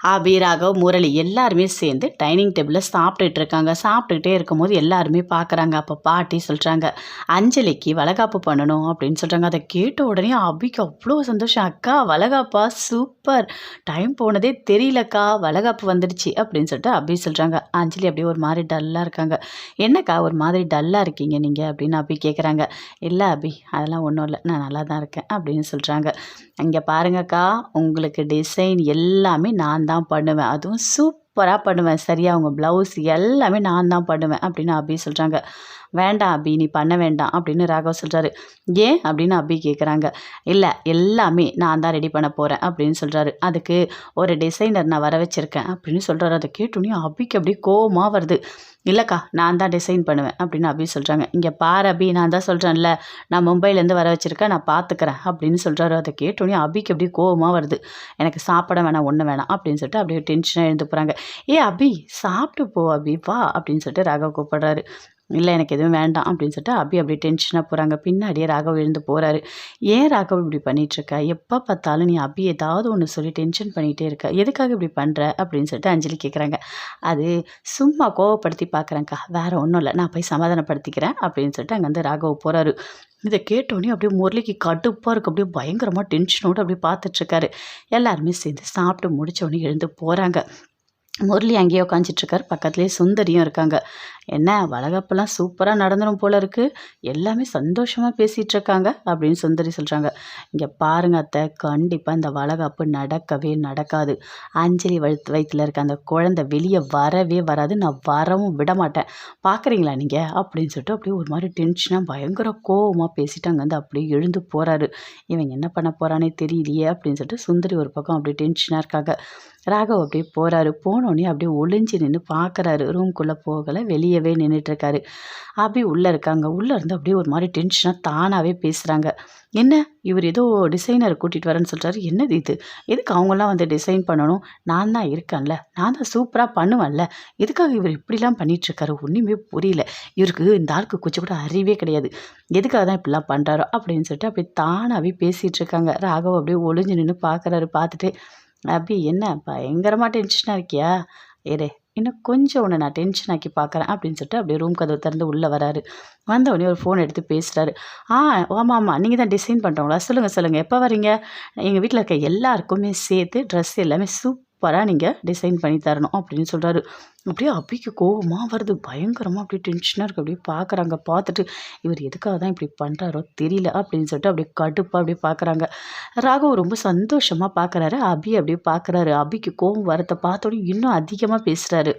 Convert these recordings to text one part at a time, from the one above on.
ஆபி ராகவ் முரளி எல்லாருமே சேர்ந்து டைனிங் டேபிளில் சாப்பிட்டுட்டு இருக்காங்க சாப்பிட்டுக்கிட்டே இருக்கும்போது எல்லாருமே பார்க்குறாங்க அப்போ பாட்டி சொல்கிறாங்க அஞ்சலிக்கு வளகாப்பு பண்ணணும் அப்படின்னு சொல்கிறாங்க அதை கேட்ட உடனே அபிக்கு அவ்வளோ சந்தோஷம். அக்கா வளகாப்பா? சூப்பர்! டைம் போனதே தெரியலக்கா வளகாப்பு வந்துடுச்சு அப்படின்னு சொல்லிட்டு அபி சொல்கிறாங்க அஞ்சலி அப்படியே ஒரு மாதிரி டல்லாக இருக்காங்க. என்னக்கா ஒரு மாதிரி டல்லாக இருக்கீங்க நீங்கள் அப்படின்னு அபி கேட்குறாங்க இல்லை அபி அதெல்லாம் ஒன்றும் இல்லை. நான் நல்லா தான் இருக்கேன் அப்படின்னு சொல்கிறாங்க இங்கே பாருங்கக்கா உங்களுக்கு டிசைன் எல்லாமே நான் தான் பண்ணுவேன். அதுவும் சூப்பராக பண்ணுவேன். சரியா அவங்க ப்ளவுஸ் எல்லாமே நான் தான் பண்ணுவேன் அப்படின்னு அபி சொல்கிறாங்க வேண்டாம் அபி நீ பண்ண வேண்டாம் அப்படின்னு ராகவ் சொல்கிறாரு ஏன் அப்படின்னு அபி கேட்குறாங்க இல்லை எல்லாமே நான் தான் ரெடி பண்ண போகிறேன் அப்படின்னு சொல்கிறாரு அதுக்கு ஒரு டிசைனர் நான் வர வச்சுருக்கேன் அப்படின்னு சொல்கிறாரு அதை கேட்டோன்னே அபிக்கு அப்படியே கோபமாக வருது. இல்லைக்கா நான் தான் டிசைன் பண்ணுவேன் அப்படின்னு அபி சொல்கிறாங்க இங்கே பாரு அபி நான் தான் சொல்கிறேன்ல நான் மும்பைலேருந்து வர வச்சுருக்கேன் நான் பார்த்துக்கிறேன் அப்படின்னு சொல்கிறாரு அதை கேட்டோன்னே அபிக்கு அப்படியே கோவமாக வருது. எனக்கு சாப்பிட வேணாம் ஒன்று வேணாம் அப்படின்னு சொல்லிட்டு அப்படியே டென்ஷனாக எழுந்து போகிறாங்க ஏ அபி சாப்பிட்டு போ அபி வா அப்படின்னு சொல்லிட்டு ராகவ் கூப்பிடுறாரு. இல்லை எனக்கு எதுவும் வேண்டாம் அப்படின்னு சொல்லிட்டு அபி அப்படியே டென்ஷனாக போகிறாங்க பின்னாடியே ராகவ் எழுந்து போகிறாரு ஏன் ராகவ் இப்படி பண்ணிகிட்ருக்க எப்போ பார்த்தாலும் நீ அபி ஏதாவது ஒன்று சொல்லி டென்ஷன் பண்ணிகிட்டே இருக்க. எதுக்காக இப்படி பண்ணுற அப்படின்னு சொல்லிட்டு அஞ்சலி கேட்குறாங்க அது சும்மா கோவப்படுத்தி பார்க்குறேங்க்கா வேறு ஒன்றும் இல்லை. நான் போய் சமாதானப்படுத்திக்கிறேன் அப்படின்னு சொல்லிட்டு அங்கேருந்து ராகவ் போகிறாரு இதை கேட்டோடனே அப்படியே முரளிக்கு கடுப்பாக இருக்குது அப்படியே பயங்கரமாக டென்ஷனோடு அப்படியே பார்த்துட்ருக்காரு எல்லாருமே சேர்ந்து சாப்பிட்டு முடித்தோடனே எழுந்து போகிறாங்க முரளி அங்கேயே உட்காந்துட்ருக்காரு பக்கத்துலேயே சுந்தரியும் இருக்காங்க. என்ன வளகப்பெல்லாம் சூப்பராக நடந்துடும் போல இருக்குது எல்லாமே சந்தோஷமாக பேசிகிட்டு இருக்காங்க அப்படின்னு சுந்தரி சொல்கிறாங்க இங்கே பாருங்க அத்தை கண்டிப்பாக இந்த வளகாப்பு நடக்கவே நடக்காது. அஞ்சலி வயிற்று வயிற்றில் இருக்க அந்த குழந்தை வெளியே வரவே வராது. நான் வரவும் விட மாட்டேன். பார்க்குறீங்களா நீங்கள் அப்படின்னு சொல்லிட்டு அப்படியே ஒரு மாதிரி டென்ஷனாக பயங்கர கோவமாக பேசிட்டு அங்கே வந்து அப்படியே எழுந்து போகிறாரு இவன் என்ன பண்ண போகிறானே தெரியலையே அப்படின்னு சொல்லிட்டு சுந்தரி ஒரு பக்கம் அப்படியே டென்ஷனாக இருக்காங்க. ராகவ் அப்படியே போகிறாரு போனோடனே அப்படியே ஒளிஞ்சு நின்று பார்க்குறாரு ரூம்குள்ளே போகலை வெளியே வெளியவே நின்றுட்டுருக்காரு அபி உள்ளே இருக்காங்க. உள்ளே இருந்து அப்படியே ஒரு மாதிரி டென்ஷனாக தானாகவே பேசுகிறாங்க என்ன? இவர் ஏதோ டிசைனர் கூட்டிகிட்டு வரேன்னு சொல்கிறாரு என்னது இது? எதுக்கு அவங்களாம் வந்து டிசைன் பண்ணணும்? நான் தான் இருக்கேன்ல. நான் தான் சூப்பராக பண்ணுவேன்ல. எதுக்காக இவர் இப்படிலாம் பண்ணிகிட்ருக்காரு ஒன்றுமே புரியல. இவருக்கு இந்த ஆளுக்கு குச்சி கூட அறிவே கிடையாது. எதுக்காக தான் இப்படிலாம் பண்ணுறாரோ அப்படின்னு சொல்லிட்டு அப்படியே தானாகவே பேசிகிட்டு இருக்காங்க ராகவ் அப்படியே ஒளிஞ்சு நின்று பார்க்குறாரு பார்த்துட்டு அப்படி என்ன? பயங்கரமாக டென்ஷனாக இருக்கியா? ஏடே இன்னும் கொஞ்சம் உன்னை நான் டென்ஷன் ஆக்கி பார்க்குறேன் அப்படின்னு சொல்லிட்டு அப்படியே ரூம் கதவு திறந்து உள்ளே வராரு. வந்தவொடனே ஒரு ஃபோன் எடுத்து பேசுகிறாரு ஆ ஆமாம் ஆமாம் நீங்கள் தான் டிசைன் பண்ணுறவங்களா சொல்லுங்கள் சொல்லுங்கள் எப்போ வரீங்க எங்கள் வீட்டில் இருக்க எல்லாருக்குமே சேர்த்து ட்ரெஸ் எல்லாமே சூப்பர் சூப்பராக நீங்கள் டிசைன் பண்ணி தரணும் அப்படின்னு சொல்கிறாரு அப்படியே அபிக்கு கோபமாக வருது. பயங்கரமாக அப்படியே டென்ஷனாக இருக்குது அப்படியே பார்க்குறாங்க பார்த்துட்டு இவர் எதுக்காக தான் இப்படி பண்ணுறாரோ தெரியல அப்படின்னு சொல்லிட்டு அப்படியே கடுப்பாக அப்படியே பார்க்குறாங்க ராகவ் ரொம்ப சந்தோஷமாக பார்க்குறாரு அபி அப்படியே பார்க்குறாரு அபிக்கு கோபம் வரத்தை பார்த்தோன்னே இன்னும் அதிகமாக பேசுகிறாரு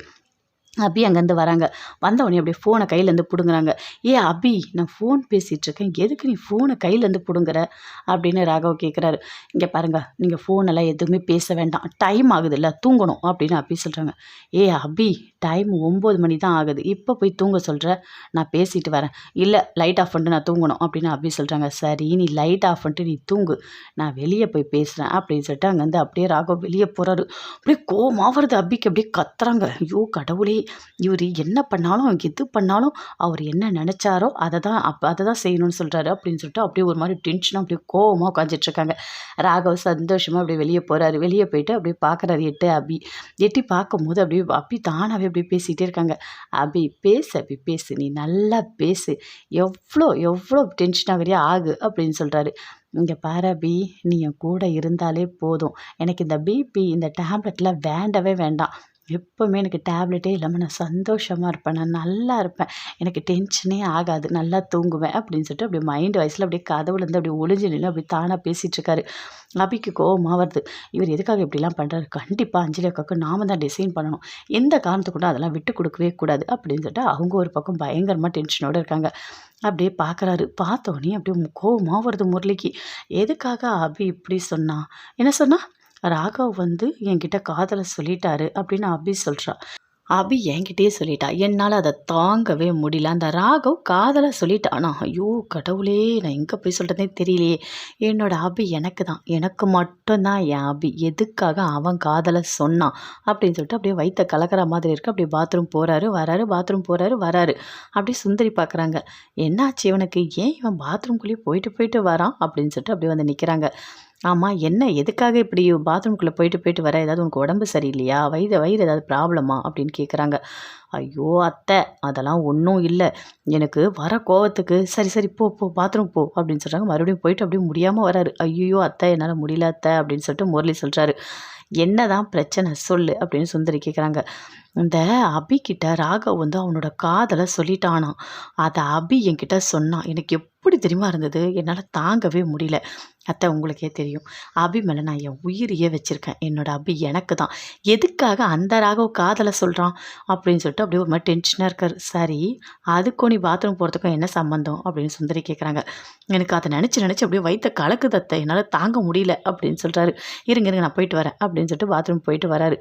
அபி அங்கேருந்து வராங்க. வந்தவொடனே அப்படியே ஃபோனை கையிலேருந்து பிடுங்குறாங்க. ஏ அபி நான் ஃபோன் பேசிகிட்ருக்கேன் எதுக்கு நீ ஃபோனை கையிலேருந்து பிடுங்குற? அப்படின்னு ராகவ் கேட்குறாரு இங்கே பாருங்கள் நீங்கள் ஃபோனெல்லாம் எதுவுமே பேச வேண்டாம். டைம் ஆகுது இல்லை தூங்கணும். அப்படின்னு அபி சொல்கிறாங்க ஏ அபி டைம் ஒம்பது மணி தான் ஆகுது. இப்போ போய் தூங்க சொல்கிற நான் பேசிட்டு வரேன். இல்லை லைட் ஆஃப் பண்ணிட்டு நான் தூங்கணும். அப்படின்னு அபி சொல்கிறாங்க சரி நீ லைட் ஆஃப் பண்ணிட்டு நீ தூங்கு. நான் வெளியே போய் பேசுகிறேன் அப்படின்னு சொல்லிட்டு அங்கேருந்து அப்படியே ராகவ் வெளியே போகிறாரு அப்படியே கோவமாக வருது. அபிக்கு அப்படியே கத்துறாங்க. ஐயோ கடவுளே இவர் என்ன பண்ணாலும் எது பண்ணாலும் அவர் என்ன நினச்சாரோ அதை தான் அப்போ அதை தான் செய்யணும்னு சொல்கிறாரு அப்படின்னு சொல்லிட்டு அப்படியே ஒரு மாதிரி டென்ஷனாக அப்படியே கோவமாக உட்காந்துட்ருக்காங்க ராகவ் சந்தோஷமாக அப்படியே வெளியே போகிறாரு வெளியே போயிட்டு அப்படியே பார்க்குறாரு எட்டு அபி. எட்டி பார்க்கும்போது அப்படியே அபி தானாகவே அப்படியே பேசிகிட்டே இருக்காங்க. அபி பேசு அபி பேசு. நீ நல்லா பேசு. எவ்வளோ எவ்வளோ டென்ஷன் ஆகிறியா ஆகு? அப்படின்னு சொல்கிறாரு இங்கே பாரு பி நீ என் கூட இருந்தாலே போதும். எனக்கு இந்த பிபி இந்த டேப்லெட்லாம் வேண்டவே வேண்டாம். எப்போவுமே எனக்கு டேப்லெட்டே இல்லாமல் நான் சந்தோஷமாக இருப்பேன். நான் நல்லா இருப்பேன். எனக்கு டென்ஷனே ஆகாது. நல்லா தூங்குவேன் அப்படின்னு சொல்லிட்டு அப்படியே மைண்ட் வயசில் அப்படியே கதவுலேருந்து அப்படியே ஒளிஞ்சு நின்று அப்படி தானாக பேசிகிட்ருக்காரு அபிக்கு கோபமாக வருது. இவர் எதுக்காக இப்படிலாம் பண்ணுறாரு கண்டிப்பாக அஞ்சலி அக்காவுக்கு நாம தான் டிசைன் பண்ணணும். எந்த காரணத்துக்கு கூட அதெல்லாம் விட்டு கொடுக்கவே கூடாது அப்படின்னு சொல்லிட்டு அவங்க ஒரு பக்கம் பயங்கரமாக டென்ஷனோடு இருக்காங்க. அப்படியே பார்க்குறாரு பார்த்தோன்னே அப்படியே கோபமாக வருது முரளிக்கு. எதுக்காக அபி இப்படி சொன்னா? என்ன சொன்னால் ராகவ் வந்து என்கிட்ட காதலை சொல்லிட்டாரு அப்படின்னு அபி சொல்கிறா அபி என்கிட்டயே சொல்லிட்டா. என்னால் அதை தாங்கவே முடியல. அந்த ராகவ் காதலை சொல்லிட்டானா? ஐயோ கடவுளே நான் எங்கே போய் சொல்கிறதே தெரியலையே. என்னோட அபி எனக்கு தான். எனக்கு மட்டும்தான் என் அபி. எதுக்காக அவன் காதலை சொன்னான் அப்படின்னு சொல்லிட்டு அப்படியே வைத்த கலக்கிற மாதிரி இருக்குது அப்படியே பாத்ரூம் போகிறாரு வராரு பாத்ரூம் போகிறாரு வராரு. அப்படியே சுந்தரி பார்க்குறாங்க என்னாச்சு இவனுக்கு? ஏன் இவன் பாத்ரூம்குள்ளேயே போயிட்டு போயிட்டு வரான்? அப்படின்னு சொல்லிட்டு அப்படியே வந்து நிற்கிறாங்க ஆமாம் என்ன எதுக்காக இப்படி பாத்ரூம்குள்ளே போயிட்டு போயிட்டு வர? ஏதாவது உனக்கு உடம்பு சரியில்லையா? வயிறு வயிறு ஏதாவது ப்ராப்ளமா அப்படின்னு கேட்குறாங்க ஐயோ அத்தை அதெல்லாம் ஒன்றும் இல்லை. எனக்கு வர கோவத்துக்கு சரி சரி போ போ பாத்ரூம் போ அப்படின்னு சொல்கிறாங்க மறுபடியும் போயிட்டு அப்படியே முடியாமல் வராரு. ஐயோ அத்தை என்னால் முடியல அத்தை அப்படின்னு சொல்லிட்டு முரளி சொல்கிறாரு என்னதான் பிரச்சனை சொல்லு அப்படின்னு சுந்தரி கேட்குறாங்க இந்த அபிக்கிட்ட ராகவ் வந்து அவனோட காதலை சொல்லிட்டானா. அதை அபி என்கிட்ட சொன்னான் எனக்கு எப்படி தெரியுமா இருந்தது? என்னால் தாங்கவே முடியல. அத்தை உங்களுக்கே தெரியும். அபி மேலே நான் என் உயிரையே வச்சுருக்கேன். என்னோட அபி எனக்கு தான். எதுக்காக அந்த ராகவ் காதலை சொல்கிறான் அப்படின்னு சொல்லிட்டு அப்படியே ஒரு மாதிரி டென்ஷனாக இருக்கார். சரி அதுக்கும் நீ பாத்ரூம் போகிறதுக்கும் என்ன சம்மந்தம் அப்படின்னு சுந்தரி கேட்குறாங்க எனக்கு அதை நினச்சி நினச்சி அப்படியே வைத்த கலக்குது அத்தை. என்னால் தாங்க முடியல. அப்படின்னு சொல்கிறாரு இருங்க இருங்க நான் போயிட்டு வரேன். அப்படின்னு சொல்லிட்டு பாத்ரூம் போயிட்டு வராரு.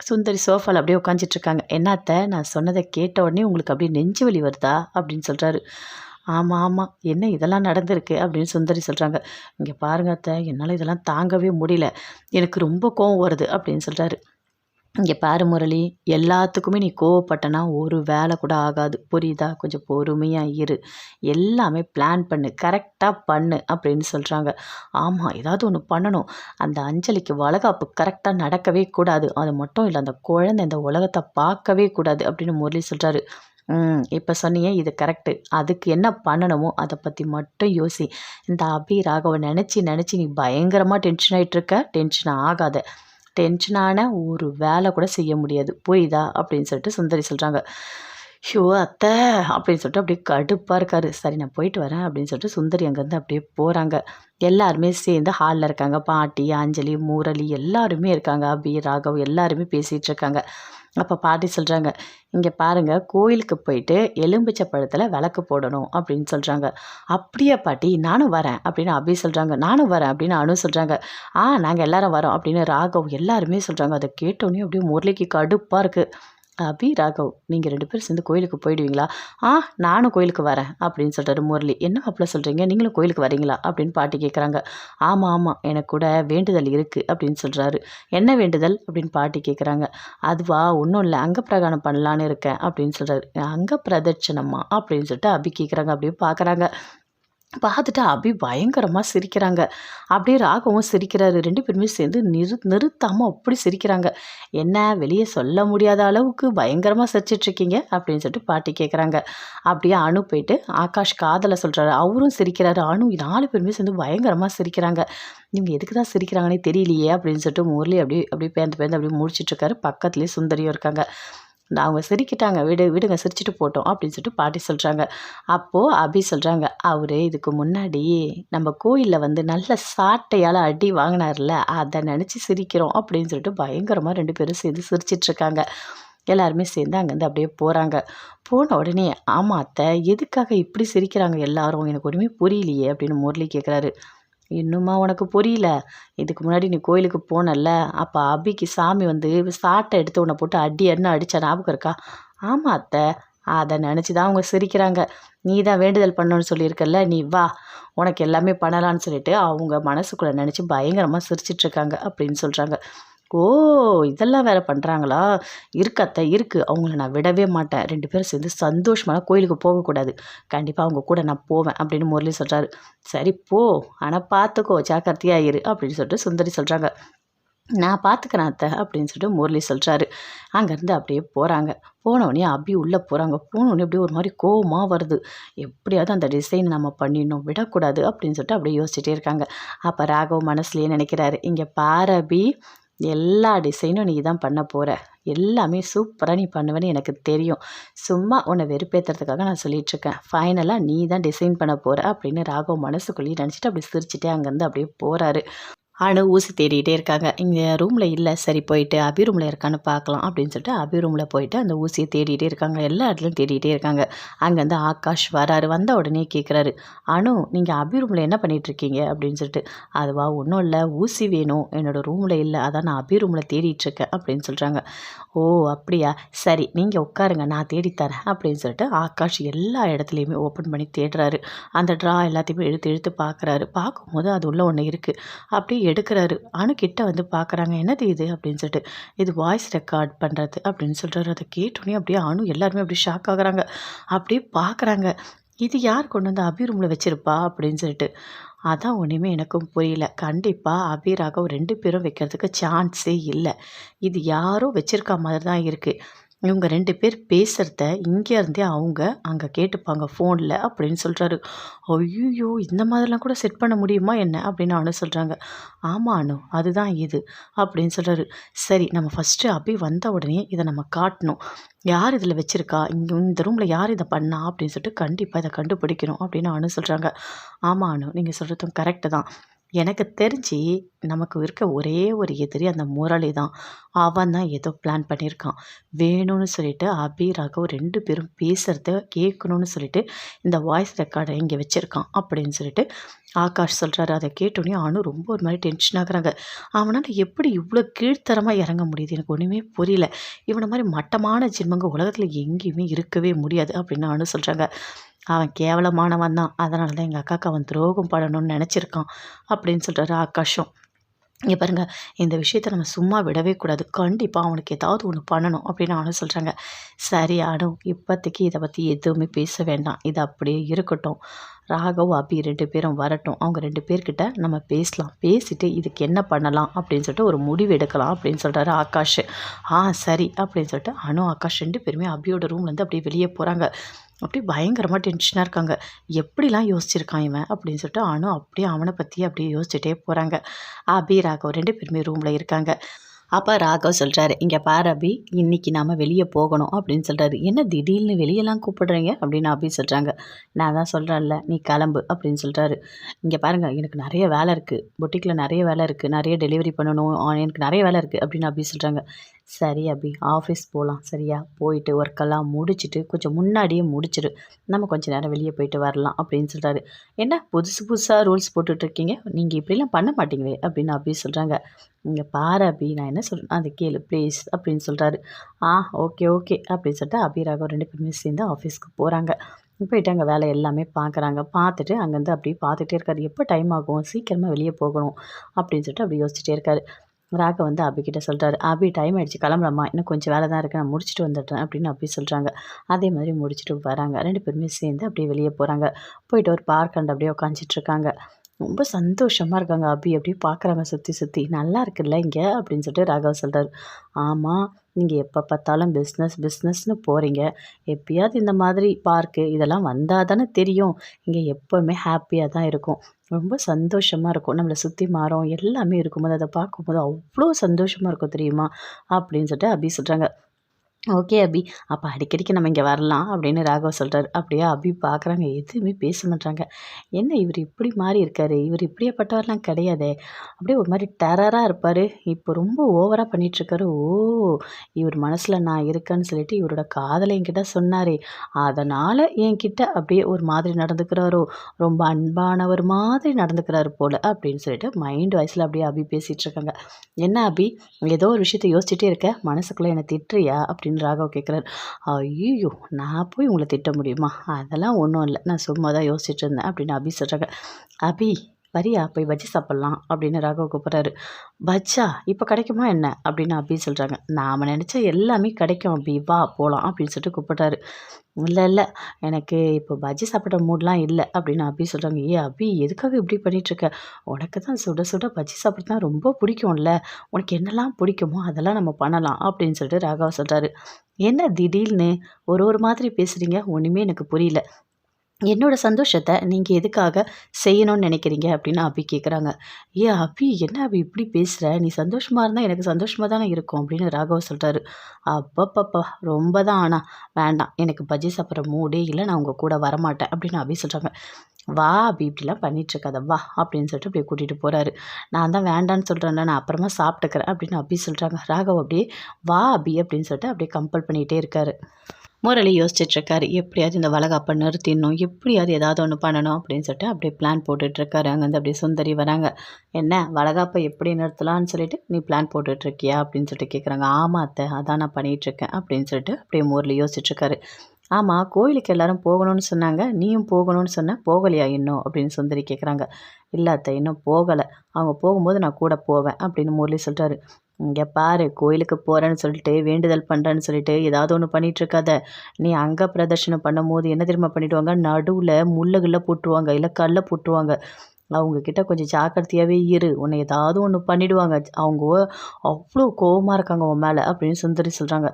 சுந்தரி சோஃபாவில் அப்படியே உட்காந்துட்ருக்காங்க என்னத்த நான் சொன்னதை கேட்ட உடனே உங்களுக்கு அப்படியே நெஞ்சு வலி வருதா? அப்படின்னு சொல்கிறாரு ஆமாம் ஆமாம் என்ன இதெல்லாம் நடந்திருக்கு? அப்படின்னு சுந்தரி சொல்கிறாங்க இங்கே பாருங்க அத்தை என்னால் இதெல்லாம் தாங்கவே முடியல. எனக்கு ரொம்ப கோவம் வருது. அப்படின்னு சொல்கிறாரு இங்கே பாரு முரளி எல்லாத்துக்குமே நீ கோவப்பட்டனா ஒரு வேலை கூட ஆகாது. புரியுதா? கொஞ்சம் பொறுமையாக இரு. எல்லாமே பிளான் பண்ணு கரெக்டாக பண்ணு அப்படின்னு சொல்கிறாங்க ஆமாம் ஏதாவது ஒன்று பண்ணணும். அந்த அஞ்சலிக்கு வளகாப்பு கரெக்டாக நடக்கவே கூடாது. அது மட்டும் இல்லை அந்த குழந்தை இந்த உலகத்தை பார்க்கவே கூடாது அப்படின்னு முரளி சொல்கிறாரு ம் இப்போ சொன்னியே இது கரெக்டு அதுக்கு என்ன பண்ணணுமோ அதை பற்றி மட்டும் யோசி. இந்த அபி ராகவை நினச்சி நினச்சி நீ பயங்கரமாக டென்ஷன் ஆகிட்டுருக்க டென்ஷன் ஆகாத. டென்ஷனான ஒரு வேலை கூட செய்ய முடியாது. போய்தா? அப்படின்னு சொல்லிட்டு சுந்தரி சொல்கிறாங்க ஷோ அத்தை அப்படின்னு சொல்லிட்டு அப்படியே கடுப்பாக இருக்காரு. சரி நான் போயிட்டு வரேன் அப்படின்னு சொல்லிட்டு சுந்தரி அங்கேருந்து அப்படியே போகிறாங்க எல்லாருமே சேர்ந்து ஹாலில் இருக்காங்க. பாட்டி அஞ்சலி முரளி எல்லாருமே இருக்காங்க. அபி ராகவ் எல்லாருமே பேசிகிட்டு இருக்காங்க. அப்போ பாட்டி சொல்கிறாங்க இங்கே பாருங்கள் கோயிலுக்கு போயிட்டு எலும்பிச்சை பழத்தில் விளக்கு போடணும் அப்படின்னு சொல்கிறாங்க அப்படியே பாட்டி நானும் வரேன் அப்படின்னு அபி சொல்கிறாங்க நானும் வரேன் அப்படின்னு அனு சொல்கிறாங்க ஆ நாங்கள் எல்லாரும் வரோம் அப்படின்னு ராகவ் எல்லாருமே சொல்கிறாங்க அதை கேட்டோன்னே அப்படியே முரளிக்கு கடுப்பாக இருக்குது அபி ராகவ் நீங்கள் ரெண்டு பேரும் சேர்ந்து கோயிலுக்கு போயிடுவீங்களா? ஆ நானும் கோயிலுக்கு வரேன் அப்படின்னு சொல்கிறாரு முரளி. என்ன அப்படி சொல்கிறீங்க நீங்களும் கோயிலுக்கு வரீங்களா? அப்படின்னு பாட்டி கேட்குறாங்க ஆமாம் ஆமாம் எனக்கு கூட வேண்டுதல் இருக்குது அப்படின்னு சொல்கிறாரு என்ன வேண்டுதல்? அப்படின்னு பாட்டி கேட்குறாங்க அதுவா? ஒன்றும் இல்லை அங்க பிரகாணம் பண்ணலான்னு இருக்கேன் அப்படின்னு சொல்கிறாரு அங்க பிரதட்சணமா அப்படின்னு சொல்லிட்டு அபி கேட்குறாங்க அப்படியே பார்க்குறாங்க பார்த்துட்டு அபி பயங்கரமாக சிரிக்கிறாங்க. அப்படியே ராகவும் சிரிக்கிறாரு. ரெண்டு பேருமே சேர்ந்து நிறு நிறுத்தாமல் அப்படி சிரிக்கிறாங்க. என்ன? வெளியே சொல்ல முடியாத அளவுக்கு பயங்கரமாக சிரிச்சிட்ருக்கீங்க? அப்படின்னு சொல்லிட்டு பாட்டி கேட்குறாங்க அப்படியே அணு போயிட்டு ஆகாஷ் காதலை சொல்கிறாரு அவரும் சிரிக்கிறாரு. அணு நாலு பேருமே சேர்ந்து பயங்கரமாக சிரிக்கிறாங்க. இவங்க எதுக்கு தான் சிரிக்கிறாங்கன்னே தெரியலையே? அப்படின்னு சொல்லிட்டு முரளி அப்படியே அப்படியே பேந்து பேந்து அப்படியே முடிச்சிட்ருக்காரு பக்கத்துலேயே சுந்தரியும் இருக்காங்க. அவங்க சிரிக்கிட்டாங்க விடு விடுங்க சிரிச்சுட்டு போட்டோம் அப்படின்னு சொல்லிட்டு பாட்டி சொல்கிறாங்க அப்போது அபி சொல்கிறாங்க அவர் இதுக்கு முன்னாடி நம்ம கோயிலில் வந்து நல்ல சாட்டையால் அடி வாங்கினார்ல அதை நினச்சி சிரிக்கிறோம் அப்படின்னு சொல்லிட்டு பயங்கரமாக ரெண்டு பேரும் சேர்ந்து சிரிச்சிட்ருக்காங்க எல்லாருமே சேர்ந்து அங்கேருந்து அப்படியே போகிறாங்க போன உடனே ஆமாம் அத்தை எதுக்காக இப்படி சிரிக்கிறாங்க எல்லாரும்? எனக்கு ஒன்றுமே புரியலையே அப்படின்னு முரளி கேட்குறாரு இன்னுமா உனக்கு புரியல? இதுக்கு முன்னாடி நீ கோயிலுக்கு போனல அப்போ அபிக்கு சாமி வந்து சாட்டை எடுத்து உன்னை போட்டு அடி அடின்னு அடித்த ஞாபகம் இருக்கா? ஆமாம் அத்தை. அதை நினச்சி தான் அவங்க சிரிக்கிறாங்க. நீ தான் வேண்டுதல் பண்ணணும்னு சொல்லியிருக்கல்ல நீ வா. உனக்கு எல்லாமே பண்ணலான்னு சொல்லிட்டு அவங்க மனசுக்குள்ளே நினச்சி பயங்கரமாக சிரிச்சிட்ருக்காங்க அப்படின்னு சொல்கிறாங்க ஓ இதெல்லாம் வேறு பண்ணுறாங்களா இருக்கத்தை இருக்குது அவங்கள நான் விடவே மாட்டேன். ரெண்டு பேரும் சேர்ந்து சந்தோஷமாக கோயிலுக்கு போகக்கூடாது. கண்டிப்பாக அவங்க கூட நான் போவேன் அப்படின்னு முரளி சொல்கிறாரு சரி போ. ஆனால் பார்த்துக்கோ ஜாக்கிரதையாக இரு அப்படின்னு சொல்லிட்டு சுந்தரி சொல்கிறாங்க நான் பார்த்துக்கிறேன் அத்தை அப்படின்னு சொல்லிட்டு முரளி சொல்கிறாரு அங்கேருந்து அப்படியே போகிறாங்க போனவொடனே அபி உள்ளே போகிறாங்க போனவொடனே அப்படியே ஒரு மாதிரி கோவமாக வருது. எப்படியாவது அந்த டிசைன் நம்ம பண்ணிடணும் விடக்கூடாது அப்படின்னு சொல்லிட்டு அப்படியே யோசிச்சுட்டே இருக்காங்க. அப்போ ராகவ் மனசுலேயே நினைக்கிறாரு. இங்கே பாரபி எல்லா டிசைனும் நீ தான் பண்ண போகிற எல்லாமே சூப்பராக நீ பண்ணுவேன்னு எனக்கு தெரியும். சும்மா உன்னை வெறுப்பேற்றுறதுக்காக நான் சொல்லிகிட்ருக்கேன் ஃபைனலாக நீ தான் டிசைன் பண்ண போகிற அப்படின்னு ராகவ் மனசுக்குள்ளேயே நினச்சிட்டு அப்படி சிரிச்சிட்டே அங்கேருந்து அப்படியே போகிறாரு அணு ஊசி தேடிகிட்டே இருக்காங்க. இங்கே ரூமில் இல்லை. சரி போயிட்டு அபி ரூமில் இருக்கான்னு பார்க்கலாம் அப்படின்னு சொல்லிட்டு அபி ரூமில் போயிட்டு அந்த ஊசியை தேடிகிட்டே இருக்காங்க. எல்லா இடத்துலையும் தேடிகிட்டே இருக்காங்க. அங்கேருந்து ஆகாஷ் வராரு. வந்த உடனே கேட்குறாரு அணு நீங்கள் அபி ரூமில் என்ன பண்ணிகிட்ருக்கீங்க அப்படின்னு சொல்லிட்டு அதுவா ஒன்றும் இல்லை. ஊசி வேணும். என்னோடய ரூமில் இல்லை. அதான் நான் அபி ரூமில் தேடிட்டுருக்கேன் அப்படின்னு சொல்கிறாங்க ஓ அப்படியா? சரி நீங்கள் உட்காருங்க. நான் தேடித்தரேன் அப்படின்னு சொல்லிட்டு ஆகாஷ் எல்லா இடத்துலையுமே ஓப்பன் பண்ணி தேடுறாரு. அந்த ட்ரா எல்லாத்தையுமே எடுத்து எடுத்து பார்க்குறாரு பார்க்கும்போது அது உள்ள ஒன்று இருக்குது அப்படி எடுக்கிறாரு. அணு கிட்ட வந்து பார்க்குறாங்க என்னது இது? அப்படின்னு சொல்லிட்டு இது வாய்ஸ் ரெக்கார்ட் பண்ணுறது அப்படின்னு சொல்கிறாரு அதை கேட்டோன்னே அப்படியே அணு எல்லாருமே அப்படியே ஷாக் ஆகுறாங்க. அப்படியே பார்க்குறாங்க இது யார் கொண்டு வந்து அபி ரூமில் வச்சுருப்பா? அப்படின்னு சொல்லிட்டு. அதான் ஒன்றுமே எனக்கும் புரியல. கண்டிப்பாக அபிராக ரெண்டு பேரும் வைக்கிறதுக்கு சான்ஸே இல்லை. இது யாரோ வச்சுருக்க மாதிரி தான் இருக்குது இவங்க ரெண்டு பேர் பேசுகிறத இங்கேருந்தே அவங்க அங்கே கேட்டுப்பாங்க ஃபோனில் அப்படின்னு சொல்கிறாரு ஐயோ இந்த மாதிரிலாம் கூட செட் பண்ண முடியுமா என்ன? அப்படின்னு அனு சொல்கிறாங்க ஆமாம் அனு அதுதான் இது அப்படின்னு சொல்கிறாரு சரி நம்ம ஃபஸ்ட்டு அபி வந்த உடனே இதை நம்ம காட்டணும். யார் இதில் வச்சுருக்கா? இங்கே இந்த ரூமில் யார் இதை பண்ணா? அப்படின்னு சொல்லிட்டு கண்டிப்பாக இதை கண்டுபிடிக்கணும் அப்படின்னு அனு சொல்கிறாங்க ஆமாம் அனு நீங்கள் சொல்கிறதும் கரெக்டு தான். எனக்கு தெரிஞ்சு நமக்கு இருக்க ஒரே ஒரு எதிரி அந்த முரளி தான். அவன் தான் ஏதோ பிளான் பண்ணியிருக்கான். வேணும்னு சொல்லிட்டு அபி ராகவ் ரெண்டு பேரும் பேசுகிறத கேட்கணும்னு சொல்லிட்டு இந்த வாய்ஸ் ரெக்கார்டை இங்கே வச்சுருக்கான் அப்படின்னு சொல்லிட்டு ஆகாஷ் சொல்கிறாரு அதை கேட்டோன்னே அனு ரொம்ப ஒரு மாதிரி டென்ஷன் ஆகுறாங்க. அவனால் எப்படி இவ்வளோ கீழ்த்தரமாக இறங்க முடியுது? எனக்கு ஒன்றுமே புரியல. இவனை மாதிரி மட்டமான ஜென்மங்க உலகத்தில் எங்கேயுமே இருக்கவே முடியாது அப்படின்னு அனு சொல்கிறாங்க அவன் கேவலமானவன் தான். அதனால தான் எங்கள் அக்காவுக்கு அவன் துரோகம் படணும்னு நினச்சிருக்கான் அப்படின்னு சொல்கிறாரு ஆகாஷம். இங்கே பாருங்கள் இந்த விஷயத்த நம்ம சும்மா விடவே கூடாது. கண்டிப்பாக அவனுக்கு ஏதாவது ஒன்று பண்ணணும் அப்படின்னு அவனும் சொல்கிறாங்க சரி அனு இப்போதைக்கு இதை பற்றி எதுவுமே பேச வேண்டாம். இது அப்படியே இருக்கட்டும். ராகவ் அபி ரெண்டு பேரும் வரட்டும். அவங்க ரெண்டு பேர்கிட்ட நம்ம பேசலாம். பேசிட்டு இதுக்கு என்ன பண்ணலாம் அப்படின்னு சொல்லிட்டு ஒரு முடிவு எடுக்கலாம் அப்படின்னு சொல்கிறாரு ஆகாஷ். ஆ சரி அப்படின்னு சொல்லிட்டு அனு ஆகாஷ் ரெண்டு பேருமே அபியோட ரூம்லேருந்து அப்படியே வெளியே போகிறாங்க அப்படியே பயங்கரமாக டென்ஷனாக இருக்காங்க. எப்படிலாம் யோசிச்சிருக்கான் இவன்? அப்படின்னு சொல்லிட்டு அனு அப்படியே அவனை பற்றி அப்படியே யோசிச்சுட்டே போகிறாங்க அபி ராகவ் ரெண்டு பேருமே ரூமில் இருக்காங்க. அப்போ ராகவ் சொல்கிறாரு இங்கே பாரு அபி இன்றைக்கி நாம் வெளியே போகணும் அப்படின்னு சொல்கிறாரு என்ன திடீர்னு வெளியெல்லாம் கூப்பிடுறீங்க? அப்படின்னு அபி சொல்கிறாங்க நான் தான் சொல்கிறேன்ல நீ கிளம்பு அப்படின்னு சொல்கிறாரு இங்கே பாருங்கள் எனக்கு நிறைய வேலை இருக்குது பொட்டிக்கில் நிறைய வேலை இருக்குது நிறைய டெலிவரி பண்ணணும். எனக்கு நிறைய வேலை இருக்குது அப்படின்னு அபி சொல்கிறாங்க சரி அபி ஆஃபீஸ் போகலாம் சரியா? போயிட்டு ஒர்க்கெல்லாம் முடிச்சுட்டு கொஞ்சம் முன்னாடியே முடிச்சிடு நம்ம கொஞ்சம் நேரம் வெளியே போயிட்டு வரலாம் அப்படின்னு சொல்கிறாரு என்ன புதுசு புதுசாக ரூல்ஸ் போட்டுட்ருக்கீங்க? நீங்கள் இப்படிலாம் பண்ண மாட்டீங்களே அப்படின்னு அபி சொல்கிறாங்க இங்கே பாரு அபி நான் என்ன சொல்கிறேன் அது கேளு ப்ளீஸ் அப்படின்னு சொல்கிறாரு ஆ ஓகே ஓகே அப்படின்னு சொல்லிட்டு அபி ராகவ் ரெண்டு பேருமே சேர்ந்து ஆஃபீஸ்க்கு போகிறாங்க போயிட்டு அங்கே வேலை எல்லாமே பார்க்குறாங்க பார்த்துட்டு அங்கேருந்து அப்படியே பார்த்துட்டே இருக்காரு. எப்போ டைம் ஆகும்? சீக்கிரமாக வெளியே போகணும் அப்படின்னு சொல்லிட்டு அப்படி யோசிச்சுட்டே இருக்காரு. ராக வந்து அபிக்கிட்ட சொல்கிறாரு அபி டைம் ஆகிடுச்சு கிளம்பலாமா இன்னும் கொஞ்சம் வேலை தான் இருக்குது நான் முடிச்சுட்டு வந்துட்டேன் அப்படின்னு அப்படி சொல்கிறாங்க அதே மாதிரி முடிச்சுட்டு வராங்க. ரெண்டு பேருமே சேர்ந்து அப்படியே வெளியே போகிறாங்க போயிட்டு ஒரு பார்க் அண்ட் அப்படியே உட்காந்துட்ருக்காங்க ரொம்ப சந்தோஷமாக இருக்காங்க அபி. அப்படியே பார்க்குறாங்க சுற்றி சுற்றி நல்லா இருக்குல்ல இங்கே? அப்படின்னு சொல்லிட்டு ராகவ் சொல்கிறார் ஆமாம் நீங்கள் எப்போ பார்த்தாலும் பிஸ்னஸ் பிஸ்னஸ்னு போகிறீங்க எப்பயாவது இந்த மாதிரி பார்க்கு இதெல்லாம் வந்தால் தானே தெரியும். இங்கே எப்போவுமே ஹாப்பியாக தான் இருக்கும். ரொம்ப சந்தோஷமாக இருக்கும். நம்மளை சுற்றி மாறும் எல்லாமே இருக்கும்போது அதை பார்க்கும்போது அவ்வளோ சந்தோஷமாக இருக்கும் தெரியுமா? அப்படின்னு சொல்லிட்டு அபி சொல்கிறாங்க ஓகே அபி அப்போ அடிக்கடிக்கு நம்ம இங்கே வரலாம் அப்படின்னு ராகவ் சொல்கிறார் அப்படியே? அபி பார்க்குறாங்க எதுவுமே பேச மாட்டாங்க என்ன இவர் இப்படி மாறி இருக்கார்? இவர் இப்படியேப்பட்டவர்லாம் கிடையாதே. அப்படியே ஒரு மாதிரி டெரராக இருப்பார். இப்போ ரொம்ப ஓவராக பண்ணிகிட்ருக்காரு ஓ இவர் மனசில் நான் இருக்கேன்னு சொல்லிட்டு இவரோட காதலை என்கிட்ட சொன்னாரே. அதனால் என்கிட்ட அப்படியே ஒரு மாதிரி நடந்துக்கிறாரோ? ரொம்ப அன்பானவர் மாதிரி நடந்துக்கிறாரு போல் அப்படின்னு சொல்லிட்டு மைண்ட் வாய்ஸில் அப்படியே அபி பேசிகிட்டு இருக்காங்க என்ன அபி ஏதோ ஒரு விஷயத்தை யோசிச்சுட்டே இருக்க? மனசுக்குள்ளே என்னை திட்டுறியா? அப்படின்னு அப்படின்னு ராகவ் கேட்குறாரு ஐயோ நான் போய் உங்களை திட்ட முடியுமா? அதெல்லாம் ஒன்றும் இல்லை. நான் சும்மா தான் யோசிச்சுட்டு இருந்தேன் அப்படின்னு அபி சொல்கிறாங்க அபி வரியா? போய் பஜ்ஜி சாப்பிட்லாம் அப்படின்னு ராகவ் கூப்பிட்றாரு. பஜ்ஜா இப்போ கிடைக்குமா என்ன? அப்படின்னு அப்பி சொல்கிறாங்க நாம் நினச்சா எல்லாமே கிடைக்கும் அப்பி வா போகலாம் அப்படின்னு சொல்லிட்டு கூப்பிட்றாரு. இல்லை இல்லை எனக்கு இப்போ பஜ்ஜி சாப்பிட்ற மூட்லாம் இல்லை அப்படின்னு அப்பி சொல்கிறாங்க ஏ அபி எதுக்காக இப்படி பண்ணிகிட்ருக்க உனக்கு தான் சுட சுட பஜ்ஜி சாப்பிட்றது தான் ரொம்ப பிடிக்கும்ல. உனக்கு என்னெல்லாம் பிடிக்குமோ அதெல்லாம் நம்ம பண்ணலாம் அப்படின்னு சொல்லிட்டு ராகவா சொல்கிறாரு என்ன திடீர்னு ஒரு ஒரு மாதிரி பேசுகிறீங்க ஒன்றுமே எனக்கு புரியல. என்னோட சந்தோஷத்தை நீங்கள் எதுக்காக செய்யணும்னு நினைக்கிறீங்க அப்படின்னு அபி கேட்குறாங்க ஏ அபி என்ன அபி இப்படி பேசுகிற நீ சந்தோஷமாக இருந்தால் எனக்கு சந்தோஷமாக தானே இருக்கும் அப்படின்னு ராகவ் சொல்கிறாரு அப்பப்பப்பா ரொம்ப தான் ஆனால் வேண்டாம். எனக்கு பஜ்ஜி சாப்பிட்ற மூடே இல்லை. நான் உங்கள் கூட வரமாட்டேன் அப்படின்னு அபி சொல்கிறாங்க வா அபி இப்படிலாம் பண்ணிகிட்ருக்காத வா அப்படின்னு சொல்லிட்டு அப்படியே கூட்டிகிட்டு போகிறாரு நான் தான் வேண்டான்னு சொல்கிறேன்ல நான் அப்புறமா சாப்பிட்டுக்கிறேன் அப்படின்னு அபி சொல்கிறாங்க ராகவ் அப்படியே வா அபி அப்படின்னு சொல்லிட்டு அப்படியே கம்பல் பண்ணிகிட்டே இருக்காரு. முரளி யோசிச்சுட்ருக்காரு எப்படியாவது இந்த வளகாப்பை நிறுத்திடணும் எப்படியாவது ஏதாவது ஒன்று பண்ணணும் அப்படின்னு சொல்லிட்டு அப்படியே பிளான் போட்டுட்ருக்காரு. அங்கேருந்து அப்படியே சுந்தரி வராங்க. என்ன வளகாப்பை எப்படி நிறுத்தலாம்னு சொல்லிட்டு நீ பிளான் போட்டுட்ருக்கியா? அப்படின்னு சொல்லிட்டு கேட்குறாங்க ஆமாம் அத்தை அதான் நான் பண்ணிகிட்ருக்கேன் அப்படின்னு சொல்லிட்டு அப்படியே முரளி யோசிச்சுட்ருக்காரு. ஆமாம் கோயிலுக்கு எல்லாரும் போகணும்னு சொன்னாங்க நீயும் போகணும்னு சொன்ன போகலையா இன்னும்? அப்படின்னு சுந்தரி கேட்குறாங்க இல்லை அத்தை இன்னும் போகலை. அவங்க போகும்போது நான் கூட போவேன் அப்படின்னு முரளி சொல்கிறாரு இங்கே பாரு கோயிலுக்கு போகிறேன்னு சொல்லிட்டு வேண்டுதல் பண்ணுறேன்னு சொல்லிட்டு ஏதாவது ஒன்று பண்ணிகிட்ருக்காத நீ அங்கே பிரதர்ஷனம் பண்ணும்போது என்ன தெரியுமா பண்ணிவிடுவாங்க நடுவில் முள்ளகுள்ள போட்டுருவாங்க இல்லை கல்லை போட்டுருவாங்க. அவங்கக்கிட்ட கொஞ்சம் ஜாக்கிரதையாகவே இரு. உன்னை ஏதாவது ஒன்று பண்ணிவிடுவாங்க அவங்க அவ்வளோ கோவமாக இருக்காங்க உன் மேலே அப்படின்னு சுந்தரி சொல்கிறாங்க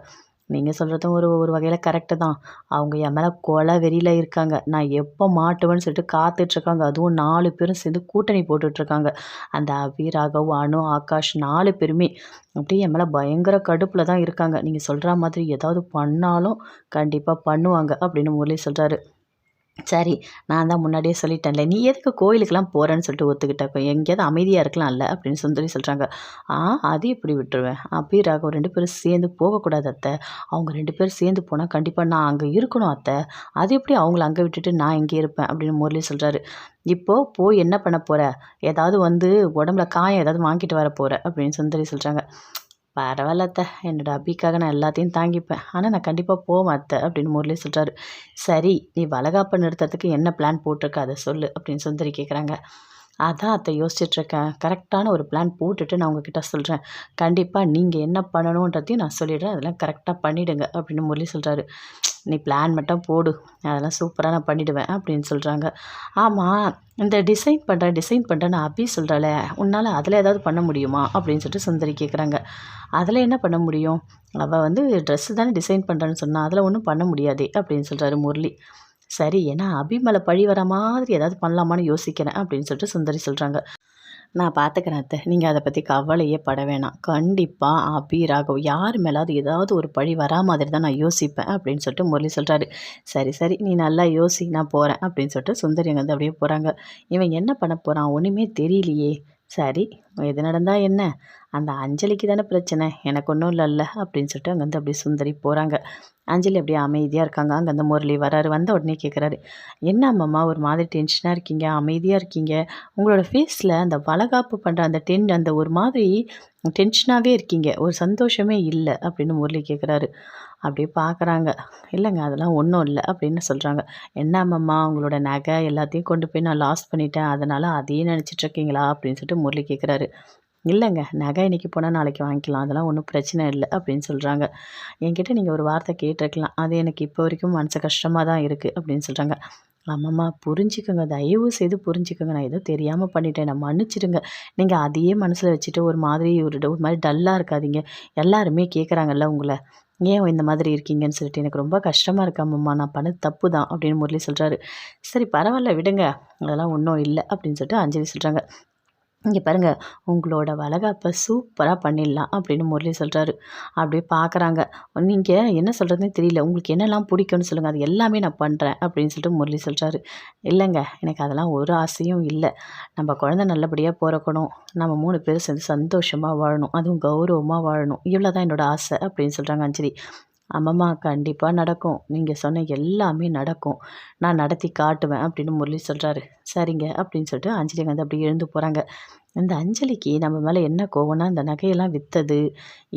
நீங்கள் சொல்கிறதும் ஒரு ஒரு வகையில் கரெக்டு தான். அவங்க என் மேலே கொலை வெறியில் இருக்காங்க. நான் எப்போ மாட்டுவேன்னு சொல்லிட்டு காத்துட்ருக்காங்க அதுவும் நாலு பேரும் சேர்ந்து கூட்டணி போட்டுட்ருக்காங்க அந்த அபி ராகவ் அனு ஆகாஷ் நாலு பேருமே அப்படியே என் மேலே பயங்கர கடுப்பில் தான் இருக்காங்க. நீங்கள் சொல்கிற மாதிரி ஏதாவது பண்ணாலும் கண்டிப்பாக பண்ணுவாங்க அப்படின்னு முரளி சொல்கிறாரு சரி நான் தான் முன்னாடியே சொல்லிட்டேன்ல நீ எதுக்கு கோயிலுக்கெல்லாம் போகிறேன்னு சொல்லிட்டு ஒத்துக்கிட்ட? எங்கேயாவது அமைதியாக இருக்கலாம்ல? அப்படின்னு சுந்தரி சொல்கிறாங்க ஆ அது இப்படி விட்டுருவேன்? அப்படி ராகவ் ரெண்டு பேரும் சேர்ந்து போகக்கூடாது அத்தை. அவங்க ரெண்டு பேரும் சேர்ந்து போனால் கண்டிப்பாக நான் அங்கே இருக்கணும் அத்தை. அது எப்படி அவங்கள அங்கே விட்டுட்டு நான் இங்கே இருப்பேன்? அப்படின்னு முரளி சொல்கிறாரு இப்போது போய் என்ன பண்ண போகிற ஏதாவது வந்து உடம்புல காயம் ஏதாவது வாங்கிட்டு வர போகிற அப்படின்னு சுந்தரி சொல்கிறாங்க பரவாயில்ல அத்தை என்னோடய அபிக்காக நான் எல்லாத்தையும் தாங்கிப்பேன். ஆனால் நான் கண்டிப்பாக போவேன் அத்தை அப்படின்னு முரளி சொல்கிறாரு சரி நீ வளகாப்பை நிறுத்துறதுக்கு என்ன பிளான் போட்டிருக்க? அதை சொல்லு அப்படின்னு சுந்தரி கேட்குறாங்க அதான் அத்தை யோசிச்சுட்ருக்கேன். கரெக்டான ஒரு பிளான் போட்டுட்டு நான் உங்ககிட்ட சொல்கிறேன் கண்டிப்பாக நீங்கள் என்ன பண்ணணுன்றதையும் நான் சொல்லிடுறேன். அதெல்லாம் கரெக்டாக பண்ணிவிடுங்க அப்படின்னு முரளி சொல்கிறாரு நீ பிளான் மட்டும் போடு. அதெல்லாம் சூப்பராக நான் பண்ணிவிடுவேன் அப்படின்னு சொல்கிறாங்க ஆமாம் இந்த டிசைன் பண்ணுறேன் டிசைன் பண்ணுறேன்னு அபி சொல்கிறாள உன்னால் அதில் ஏதாவது பண்ண முடியுமா? அப்படின்னு சொல்லிட்டு சுந்தரி கேட்குறாங்க அதில் என்ன பண்ண முடியும்? அவள் வந்து ட்ரெஸ்ஸு தானே டிசைன் பண்ணுறேன்னு சொன்னால் அதில் ஒன்றும் பண்ண முடியாதே அப்படின்னு சொல்கிறாரு முரளி. சரி ஏன்னா அபிமலை பழி வர மாதிரி ஏதாவது பண்ணலாமான்னு யோசிக்கிறேன் அப்படின்னு சொல்லிட்டு சுந்தரி சொல்கிறாங்க நான் பார்த்துக்கிறேன் அத்தை. நீங்கள் அதை பற்றி கவலையே பட வேணாம். கண்டிப்பாக அபி ராகவ் யார் மேலாவது ஏதாவது ஒரு பழி வரா மாதிரி தான் நான் யோசிப்பேன் அப்படின்னு சொல்லிட்டு முரளி சொல்கிறாரு சரி சரி நீ நல்லா யோசி நான் போகிறேன் அப்படின்னு சொல்லிட்டு சுந்தரி அங்கே வந்து அப்படியே போகிறாங்க இவன் என்ன பண்ண போகிறான் ஒன்றுமே தெரியலையே. சரி எது நடந்தால் என்ன? அந்த அஞ்சலிக்கு தானே பிரச்சனை. எனக்கு ஒன்றும் இல்லைல்ல அப்படின்னு சொல்லிட்டு அங்கேருந்து அப்படியே சுந்தரி போகிறாங்க அஞ்சலி அப்படியே அமைதியாக இருக்காங்க. அங்கேருந்து முரளி வராரு வந்த உடனே கேட்குறாரு என்ன அம்மாம்மா ஒரு மாதிரி டென்ஷனாக இருக்கீங்க? அமைதியாக இருக்கீங்க? உங்களோட ஃபேஸில் அந்த வளகாப்பு பண்ணுற அந்த டென் அந்த ஒரு மாதிரி டென்ஷனாகவே இருக்கீங்க. ஒரு சந்தோஷமே இல்லை அப்படின்னு முரளி கேட்குறாரு அப்படியே பார்க்குறாங்க. இல்லைங்க அதெல்லாம் ஒன்றும் இல்லை அப்படின்னு சொல்கிறாங்க என்ன அம்மம்மா உங்களோட நகை எல்லாத்தையும் கொண்டு போய் நான் லாஸ் பண்ணிட்டேன். அதனால் அதையே நினச்சிட்ருக்கீங்களா அப்படின்னு சொல்லிட்டு முரளி கேட்குறாரு இல்லைங்க நகை இன்றைக்கி போனால் நாளைக்கு வாங்கிக்கலாம். அதெல்லாம் ஒன்றும் பிரச்சனை இல்லை அப்படின்னு சொல்கிறாங்க என்கிட்ட நீங்கள் ஒரு வார்த்தை கேட்டிருக்கலாம். அது எனக்கு இப்போ வரைக்கும் மனசு கஷ்டமாக தான் இருக்குது அப்படின்னு சொல்கிறாங்க ஆமாம்மா புரிஞ்சுக்கோங்க. தயவு செய்து புரிஞ்சுக்கோங்க. நான் ஏதோ தெரியாமல் பண்ணிட்டேன். நான் மன்னிச்சிடுங்க. நீங்கள் அதையே மனசில் வச்சுட்டு ஒரு மாதிரி ஒரு ஒரு மாதிரி டல்லாக இருக்காதீங்க. எல்லாருமே கேட்குறாங்கல்ல உங்களை. ஏன் இந்த மாதிரி இருக்கீங்கன்னு சொல்லிட்டு எனக்கு ரொம்ப கஷ்டமாக இருக்காமம்மா நான் பண்ணது தப்பு தான் அப்படின்னு முரளி சொல்கிறாரு சரி பரவாயில்ல விடுங்க. அதெல்லாம் ஒன்றும் இல்லை அப்படின்னு சொல்லிட்டு அஞ்சலி சொல்கிறாங்க இங்கே பாருங்கள் உங்களோட வளகாப்பை சூப்பராக பண்ணிடலாம் அப்படின்னு முரளி சொல்கிறாரு அப்படியே பார்க்குறாங்க நீங்கள் என்ன சொல்கிறதுனே தெரியல. உங்களுக்கு என்னெல்லாம் பிடிக்கும்னு சொல்லுங்கள் அது எல்லாமே நான் பண்ணுறேன் அப்படின்னு சொல்லிட்டு முரளி சொல்கிறாரு இல்லைங்க எனக்கு அதெல்லாம் ஒரு ஆசையும் இல்லை. நம்ம குழந்த நல்லபடியாக பிறக்கணும். நம்ம மூணு பேரும் சேர்ந்து சந்தோஷமாக வாழணும். அதுவும் கௌரவமாக வாழணும். இவ்வளோ தான் என்னோடய ஆசை அப்படின்னு சொல்கிறாங்க அஞ்சலி. ஆமாம்மா கண்டிப்பாக நடக்கும். நீங்கள் சொன்ன எல்லாமே நடக்கும். நான் நடத்தி காட்டுவேன் அப்படின்னு முரளி சொல்கிறாரு சரிங்க அப்படின்னு சொல்லிட்டு அஞ்சலி வந்து அப்படியே எழுந்து போகிறாங்க இந்த அஞ்சலிக்கு நம்ம மேலே என்ன கோவம்னா இந்த நகையெல்லாம் விற்றது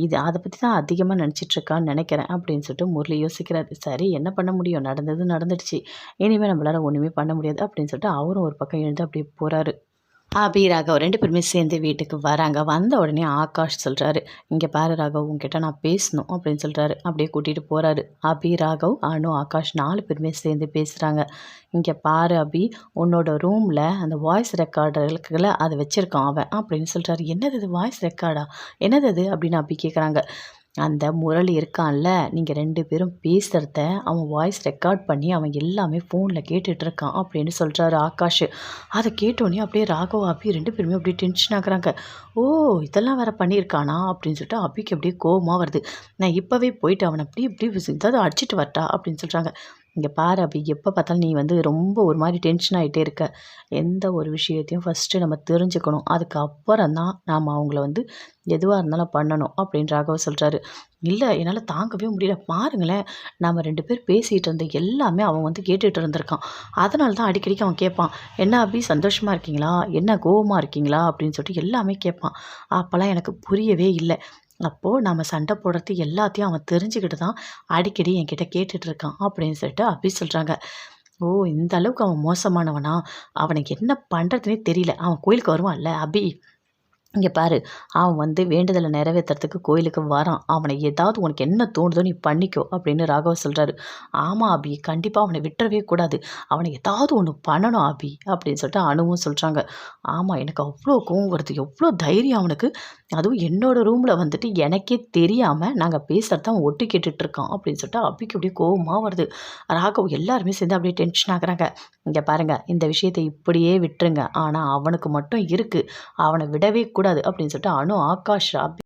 இது அதை பற்றி தான் அதிகமாக நினச்சிட்ருக்கான்னு நினைக்கிறேன் அப்படின்னு சொல்லிட்டு முரளி யோசிக்கிறாரு. சரி என்ன பண்ண முடியும்? நடந்தது நடந்துடுச்சு. இனிமேல் நம்மளால் ஒன்றுமே பண்ண முடியாது அப்படின்னு சொல்லிட்டு அவரும் ஒரு பக்கம் எழுந்து அப்படியே போகிறாரு அபி ராகவ் ரெண்டு பேருமே சேர்ந்து வீட்டுக்கு வராங்க. வந்த உடனே ஆகாஷ் சொல்கிறாரு இங்கே பாரு ராகவ் உங்ககிட்ட நான் பேசணும் அப்படின்னு சொல்கிறாரு அப்படியே கூட்டிகிட்டு போகிறாரு அபி ராகவ் அனு ஆகாஷ் நாலு பேருமே சேர்ந்து பேசுகிறாங்க இங்கே பாரு அபி உன்னோட ரூமில் அந்த வாய்ஸ் ரெக்கார்டுகளை அதை வச்சுருக்கான் அவன் அப்படின்னு சொல்கிறாரு என்னது இது வாய்ஸ் ரெக்கார்டா என்னது அது? அப்படின்னு அபி கேட்குறாங்க அந்த முரளி இருக்கான்ல நீங்கள் ரெண்டு பேரும் பேசுகிறத அவன் வாய்ஸ் ரெக்கார்ட் பண்ணி அவன் எல்லாமே ஃபோனில் கேட்டுட்ருக்கான் அப்படின்னு சொல்கிறாரு ஆகாஷ். அதை கேட்டோன்னே அப்படியே ராகவ் அபி ரெண்டு பேருமே அப்படியே டென்ஷன் ஆகுறாங்க. ஓ இதெல்லாம் வேறு பண்ணியிருக்கானா அப்படின்னு சொல்லிட்டு அபிக்கு அப்படியே கோபமாக வருது. நான் இப்போவே போயிட்டு அவனை அப்படி இப்படி ஏதாவது அடிச்சிட்டு வரட்டா அப்படின்னு சொல்கிறாங்க இங்கே பாரு அப்படி எப்போ பார்த்தாலும் நீ வந்து ரொம்ப ஒரு மாதிரி டென்ஷன் ஆகிட்டே இருக்க. எந்த ஒரு விஷயத்தையும் ஃபஸ்ட்டு நம்ம தெரிஞ்சுக்கணும். அதுக்கப்புறம் தான் நாம் அவங்கள வந்து எதுவாக இருந்தாலும் பண்ணணும் அப்படின்னு சொல்கிறாரு இல்லை என்னால் தாங்கவே முடியல. பாருங்களேன் நாம் ரெண்டு பேர் பேசிகிட்டு இருந்த எல்லாமே அவன் வந்து கேட்டுகிட்டு இருந்திருக்கான். அதனால தான் அடிக்கடிக்கு அவன் கேட்பான் என்ன அப்படி சந்தோஷமாக இருக்கீங்களா? என்ன கோவமாக இருக்கீங்களா? அப்படின்னு சொல்லிட்டு எல்லாமே கேட்பான். அப்போல்லாம் எனக்கு புரியவே இல்லை. அப்போது நம்ம சண்டை போடுறது எல்லாத்தையும் அவன் தெரிஞ்சுக்கிட்டு தான் அடிக்கடி என்கிட்ட கேட்டுட்ருக்கான் அப்படின்னு சொல்லிட்டு அபி சொல்கிறாங்க ஓ இந்த அளவுக்கு அவன் மோசமானவனா? அவனுக்கு என்ன பண்ணுறதுனே தெரியல. அவன் கோயிலுக்கு வருவான்ல அபி. இங்கே பாரு அவன் வந்து வேண்டுதலை நிறைவேற்றுறதுக்கு கோயிலுக்கு வரான். அவனை ஏதாவது உனக்கு என்ன தோணுதோ நீ பண்ணிக்கோ அப்படின்னு ராகவ சொல்கிறாரு ஆமாம் அபி. கண்டிப்பாக அவனை விட்டுறவே கூடாது. அவனை ஏதாவது ஒன்று பண்ணணும் அபி அப்படின்னு சொல்லிட்டு அனுவும் சொல்கிறாங்க ஆமாம் எனக்கு அவ்வளோ கோவம் வருது. எவ்வளோ தைரியம் அவனுக்கு. அதுவும் என்னோடய ரூமில் வந்துட்டு எனக்கே தெரியாமல் நாங்கள் பேசுகிறதான் ஒட்டு கேட்டுட்ருக்கோம் அப்படின்னு சொல்லிட்டு அபிக்கு அப்படியே கோபமாக வருது. ராகவ் எல்லாருமே சேர்ந்து அப்படியே டென்ஷன் ஆகுறாங்க. இங்கே பாருங்கள் இந்த விஷயத்தை இப்படியே விட்டுருங்க. ஆனால் அவனுக்கு மட்டும் இருக்குது அவனை விடவே கூடாது அப்படின்னு சொல்லிட்டு அனு ஆகாஷ் அபி